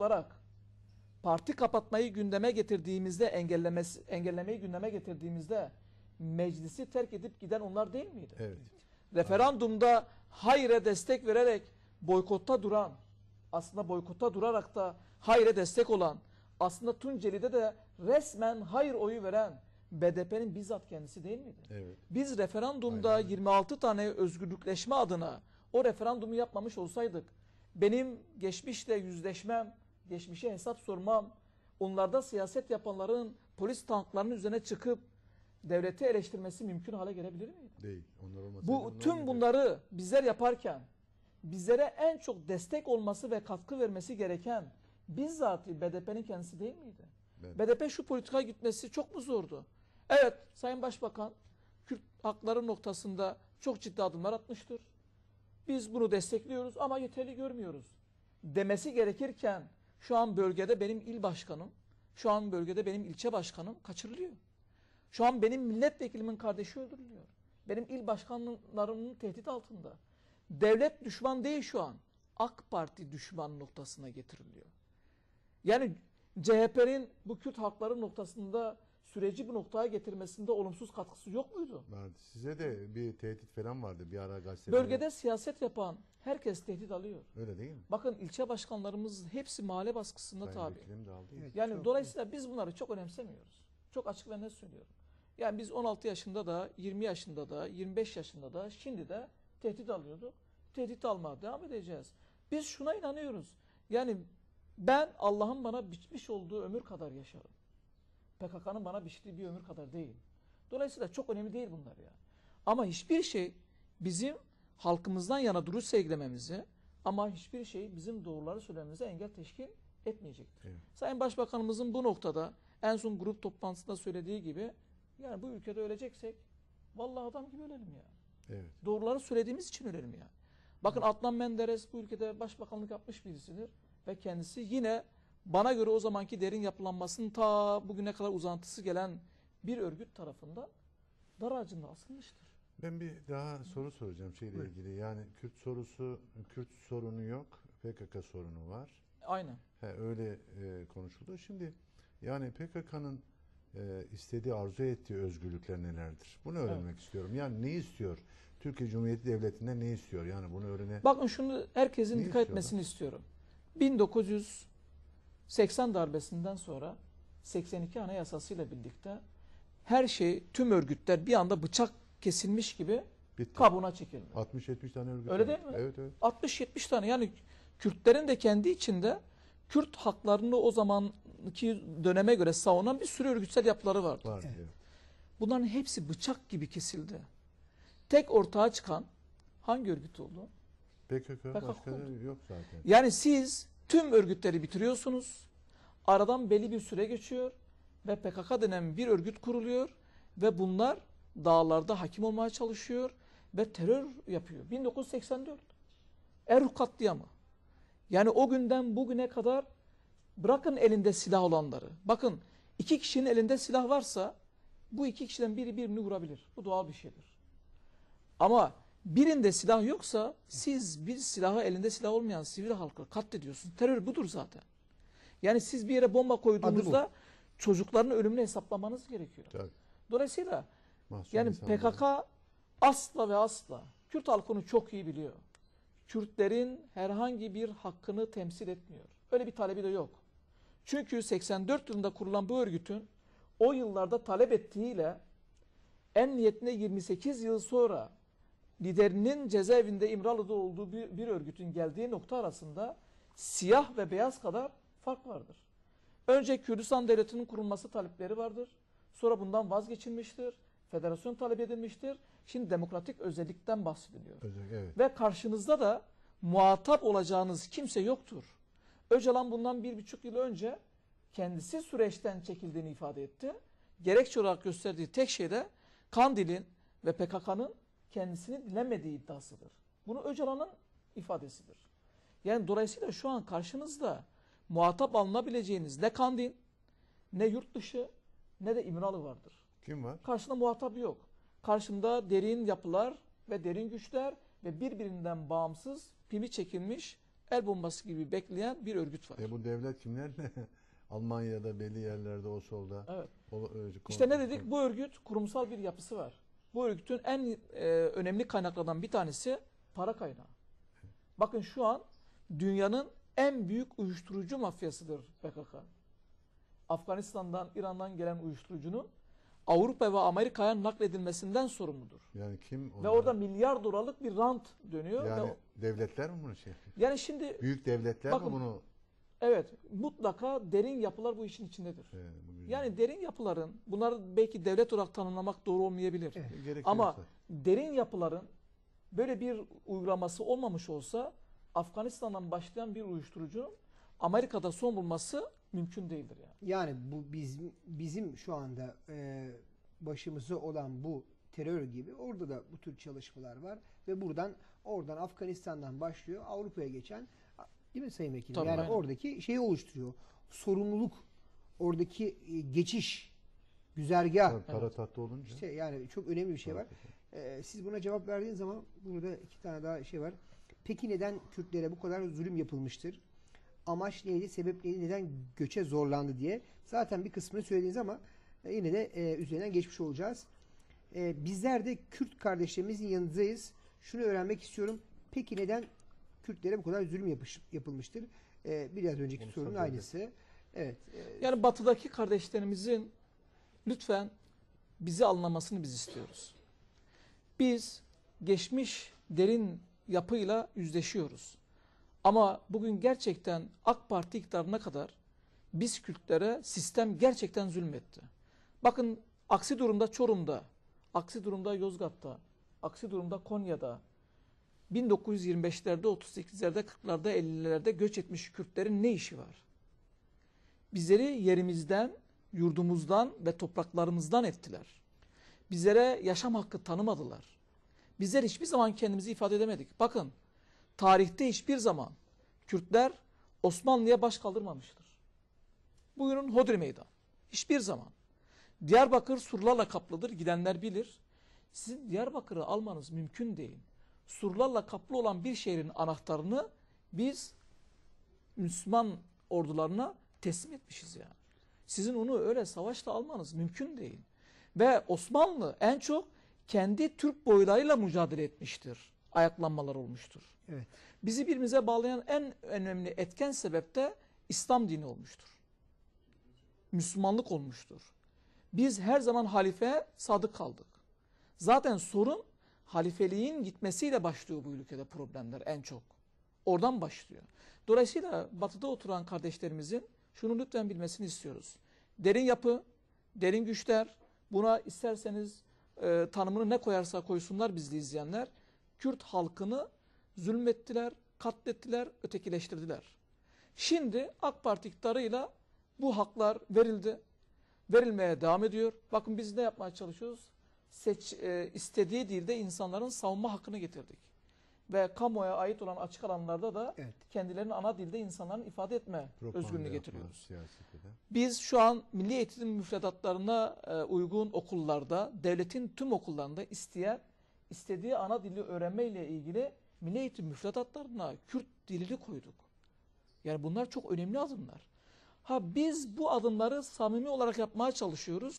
olarak parti kapatmayı gündeme getirdiğimizde engellemesi engellemeyi gündeme getirdiğimizde meclisi terk edip giden onlar değil miydi? Evet. Referandumda hayre destek vererek boykotta duran, aslında boykotta durarak da hayre destek olan, aslında Tunceli'de de resmen hayır oyu veren BDP'nin bizzat kendisi değil miydi? Evet. Biz referandumda Aynen öyle. 26 tane özgürlükleşme adına o referandumu yapmamış olsaydık benim geçmişle yüzleşmem, geçmişe hesap sormam, onlarda siyaset yapanların polis tanklarının üzerine çıkıp devleti eleştirmesi mümkün hale gelebilir miydi? Değil. Onlar olmasaydı Bu onlar tüm olmayacak. bunları bizler yaparken bizlere en çok destek olması ve katkı vermesi gereken bizzat BDP'nin kendisi değil miydi? Evet. BDP şu politika gitmesi çok mu zordu? Evet Sayın Başbakan Kürt hakları noktasında çok ciddi adımlar atmıştır. Biz bunu destekliyoruz ama yeterli görmüyoruz. Demesi gerekirken şu an bölgede benim il başkanım, şu an bölgede benim ilçe başkanım kaçırılıyor. Şu an benim milletvekilimin kardeşi öldürülüyor. Benim il başkanlarımın tehdit altında. Devlet düşman değil şu an. AK Parti düşman noktasına getiriliyor. Yani CHP'nin bu Kürt hakları noktasında süreci bu noktaya getirmesinde olumsuz katkısı yok muydu? Vardı. Size de bir tehdit falan vardı bir ara gazetede. Bölgede siyaset yapan herkes tehdit alıyor. Öyle değil mi? Bakın ilçe başkanlarımız hepsi mahalle baskısında Sayın tabi. De aldı. Evet. Yani Çok- dolayısıyla biz bunları çok önemsemiyoruz. Çok açık ve net söylüyorum. Yani biz 16 yaşında da, 20 yaşında da, 25 yaşında da, şimdi de tehdit alıyorduk. Tehdit almaya devam edeceğiz. Biz şuna inanıyoruz. Yani ben Allah'ın bana biçmiş olduğu ömür kadar yaşarım. PKK'nın bana biçtiği bir ömür kadar değil. Dolayısıyla çok önemli değil bunlar ya. Ama hiçbir şey bizim halkımızdan yana duruş sergilememizi ama hiçbir şey bizim doğruları söylememize engel teşkil etmeyecektir. Evet. Sayın Başbakanımızın bu noktada en son grup toplantısında söylediği gibi yani bu ülkede öleceksek vallahi adam gibi ölelim ya. Evet. Doğruları söylediğimiz için ölelim ya. Bakın Adnan Menderes bu ülkede başbakanlık yapmış birisidir ve kendisi yine bana göre o zamanki derin yapılanmasının ta bugüne kadar uzantısı gelen bir örgüt tarafından dar ağacında asılmıştır. Ben bir daha soru soracağım şeyle Buyurun. ilgili. Yani Kürt sorusu, Kürt sorunu yok. PKK sorunu var. Aynen. He, öyle e, konuşuldu. Şimdi yani PKK'nın e, istediği, arzu ettiği özgürlükler nelerdir? Bunu öğrenmek istiyorum. Yani ne istiyor? Türkiye Cumhuriyeti Devleti'nden ne istiyor? Yani bunu öğrene... Bakın şunu herkesin Ne dikkat istiyorlar? etmesini istiyorum. 1980 darbesinden sonra 82 Anayasası ile birlikte her şey, tüm örgütler bir anda bıçak kesilmiş gibi Bitti. kabuğuna çekildi. 60-70 tane örgüt Öyle değil mi? Evet evet. 60-70 tane yani Kürtlerin de kendi içinde Kürt haklarını o zamanki döneme göre savunan bir sürü örgütsel yapıları vardı. Var. Evet. evet. Bunların hepsi bıçak gibi kesildi. Tek ortağa çıkan hangi örgüt oldu? PKK, başka da oldu. yok zaten. Yani siz tüm örgütleri bitiriyorsunuz. Aradan belli bir süre geçiyor ve PKK denen bir örgüt kuruluyor ve bunlar dağlarda hakim olmaya çalışıyor ve terör yapıyor. 1984 Erhuk katliamı. Yani o günden bugüne kadar bırakın elinde silah olanları. Bakın iki kişinin elinde silah varsa bu iki kişiden biri birini vurabilir. Bu doğal bir şeydir. Ama birinde silah yoksa siz bir silahı elinde silah olmayan sivil halkı katlediyorsunuz. Terör budur zaten. Yani siz bir yere bomba koyduğunuzda çocukların ölümünü hesaplamanız gerekiyor. Tabii. Dolayısıyla Mahzun yani. PKK asla ve asla Kürt halkını çok iyi biliyor. Kürtlerin herhangi bir hakkını temsil etmiyor. Öyle bir talebi de yok. Çünkü 84 yılında kurulan bu örgütün o yıllarda talep ettiğiyle en niyetinde 28 yıl sonra liderinin cezaevinde İmralı'da olduğu bir, bir örgütün geldiği nokta arasında siyah ve beyaz kadar fark vardır. Önce Kürdistan Devleti'nin kurulması talepleri vardır. Sonra bundan vazgeçilmiştir. Federasyon talep edilmiştir. Şimdi demokratik özellikten bahsediliyor. Evet. Ve karşınızda da muhatap olacağınız kimse yoktur. Öcalan bundan bir buçuk yıl önce kendisi süreçten çekildiğini ifade etti. Gerekçe olarak gösterdiği tek şey de Kandil'in ve PKK'nın kendisini dinlemediği iddiasıdır. Bunu Öcalan'ın ifadesidir. Yani dolayısıyla şu an karşınızda muhatap alınabileceğiniz ne Kandil, ne yurt dışı, ne de İmralı vardır. Kim var? Karşında muhatap yok. Karşında derin yapılar ve derin güçler ve birbirinden bağımsız pimi çekilmiş el bombası gibi bekleyen bir örgüt var. E bu devlet kimlerle? Almanya'da belli yerlerde o solda. Evet. O, e, İşte ne dedik? Bu örgüt kurumsal bir yapısı var. Bu örgütün en e, önemli kaynaklardan bir tanesi para kaynağı. Bakın şu an dünyanın en büyük uyuşturucu mafyasıdır PKK. Afganistan'dan, İran'dan gelen uyuşturucunun Avrupa ve Amerika'ya nakledilmesinden sorumludur. Yani kim? Ve onlar? orada milyar dolarlık bir rant dönüyor. Ve yani o- devletler mi bunu şey? yani şimdi Büyük devletler Bakın, mi bunu? Evet mutlaka derin yapılar bu işin içindedir. E, bu. Yani derin yapıların, bunları belki devlet olarak tanımlamak doğru olmayabilir. Evet. Ama derin yapıların böyle bir uygulaması olmamış olsa Afganistan'dan başlayan bir uyuşturucu Amerika'da son bulması mümkün değildir yani. Yani bu bizim bizim şu anda e, başımıza olan bu terör gibi orada da bu tür çalışmalar var ve buradan oradan Afganistan'dan başlıyor Avrupa'ya geçen değil mi Sayın Vekilim? Tabii, yani aynen. oradaki şeyi oluşturuyor. Sorumluluk oradaki e, geçiş güzergah Tabii para tatlı olunca. işte yani çok önemli bir şey var. Ee, siz buna cevap verdiğiniz zaman burada iki tane daha şey var. Peki neden Kürtlere bu kadar zulüm yapılmıştır? Amaç neydi, sebep neydi, neden göçe zorlandı diye. Zaten bir kısmını söylediniz ama e, yine de e, üzerinden geçmiş olacağız. E, bizler de Kürt kardeşlerimizin yanındayız. Şunu öğrenmek istiyorum. Peki neden Kürtlere bu kadar zulüm yapış, yapılmıştır? E, biraz önceki Bunu sorunun aynısı. Evet. e, Yani batıdaki kardeşlerimizin lütfen bizi anlamasını biz istiyoruz. Biz geçmiş derin yapıyla yüzleşiyoruz. Ama bugün gerçekten AK Parti iktidarına kadar biz Kürtlere sistem gerçekten zulmetti. Bakın aksi durumda Çorum'da, aksi durumda Yozgat'ta, aksi durumda Konya'da, 1925'lerde, 38'lerde, 40'larda, 50'lerde göç etmiş Kürtlerin ne işi var? Bizleri yerimizden, yurdumuzdan ve topraklarımızdan ettiler. Bizlere yaşam hakkı tanımadılar. Bizler hiçbir zaman kendimizi ifade edemedik. Bakın, tarihte hiçbir zaman Kürtler Osmanlı'ya baş kaldırmamıştır. Buyurun Hodri Meydan. Hiçbir zaman. Diyarbakır surlarla kaplıdır. Gidenler bilir. Sizin Diyarbakır'ı almanız mümkün değil. Surlarla kaplı olan bir şehrin anahtarını biz Müslüman ordularına teslim etmişiz yani. Sizin onu öyle savaşla almanız mümkün değil. Ve Osmanlı en çok kendi Türk boylarıyla mücadele etmiştir. Ayaklanmalar olmuştur. Evet. Bizi birbirimize bağlayan en önemli etken sebep de İslam dini olmuştur. Müslümanlık olmuştur. Biz her zaman halifeye sadık kaldık. Zaten sorun halifeliğin gitmesiyle başlıyor bu ülkede problemler en çok. Oradan başlıyor. Dolayısıyla batıda oturan kardeşlerimizin şunu lütfen bilmesini istiyoruz. Derin yapı, derin güçler, buna isterseniz e, tanımını ne koyarsa koysunlar bizli izleyenler, Kürt halkını zulmettiler, katlettiler, ötekileştirdiler. Şimdi AK Parti iktidarıyla bu haklar verildi. Verilmeye devam ediyor. Bakın biz ne yapmaya çalışıyoruz? Seç, e, istediği dilde insanların savunma hakkını getirdik. Ve kamuoya ait olan açık alanlarda da Evet. kendilerini ana dilde insanların ifade etme Propaganda özgürlüğünü getiriyoruz. Biz şu an milli eğitim müfredatlarına e, uygun okullarda, devletin tüm okullarında isteyen, istediği ana dili öğrenme ile ilgili milli eğitim müfredatlarına Kürt dilini koyduk. Yani bunlar çok önemli adımlar. Ha biz bu adımları samimi olarak yapmaya çalışıyoruz.